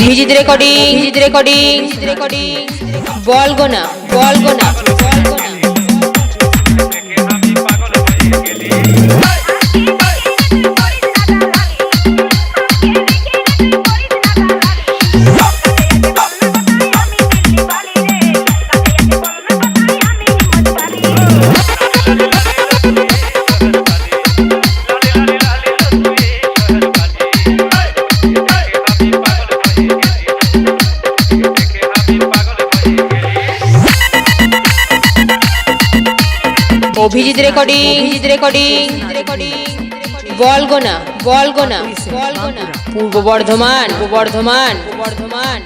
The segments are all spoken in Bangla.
Abhijit recording Abhijit recording recording Balgona Balgona Balgona Abhijit recording Abhijit recording recording Balgona Balgona Balgona Purba Bardhaman Purba Bardhaman Bardhaman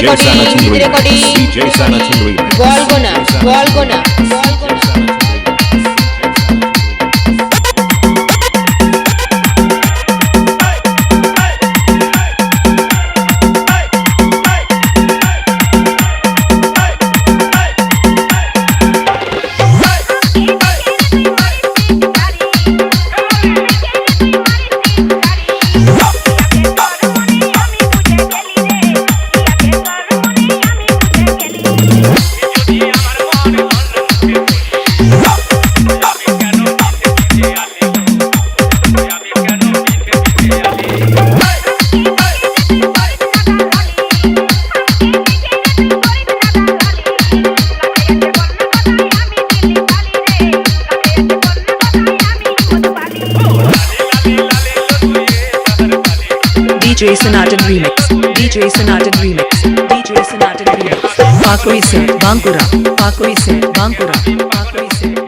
DJ Sanachundri, DJ Sanachundri, Golgona, Golgona, DJ Sonata Remix. DJ Sonata Remix. DJ Sonata Remix. Pakuri Singh, Bankura. Pakuri Singh, Bankura.